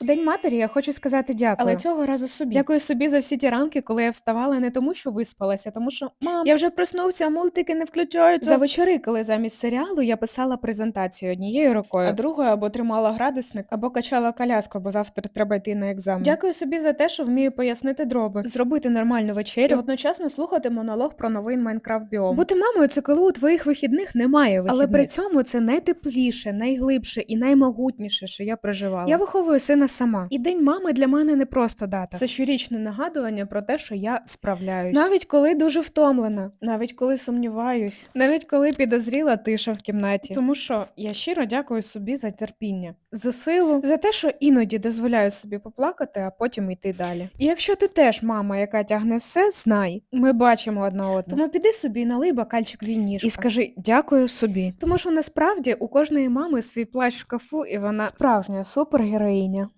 В День матері я хочу сказати дякую. Але цього разу собі. Дякую собі за всі ті ранки, коли я вставала не тому, що виспалася, тому що мам, я вже проснувся, а мультики не включаються. За вечори, коли замість серіалу я писала презентацію однією рукою, а другою або тримала градусник, або качала коляску, бо завтра треба йти на екзамен. Дякую собі за те, що вмію пояснити дроби, зробити нормальну вечерю, і одночасно слухати монолог про новий Майнкрафт біом. Бути мамою це коли у твоїх вихідних немає вихідних. Але при цьому це найтепліше, найглибше і наймогутніше, що я проживала. Я виховую сина сама. І день мами для мене не просто дата. Це щорічне нагадування про те, що я справляюсь. Навіть коли дуже втомлена, навіть коли сумніваюсь, навіть коли підозріла тиша в кімнаті. Тому що я щиро дякую собі за терпіння, за силу, за те, що іноді дозволяю собі поплакати, а потім йти далі. І якщо ти теж мама, яка тягне все, знай, ми бачимо одна одну. Тому піди собі налий бокальчик війніжка. І скажи дякую собі. Тому що насправді у кожної мами свій плащ в шкафу, і вона справжня супергероїня.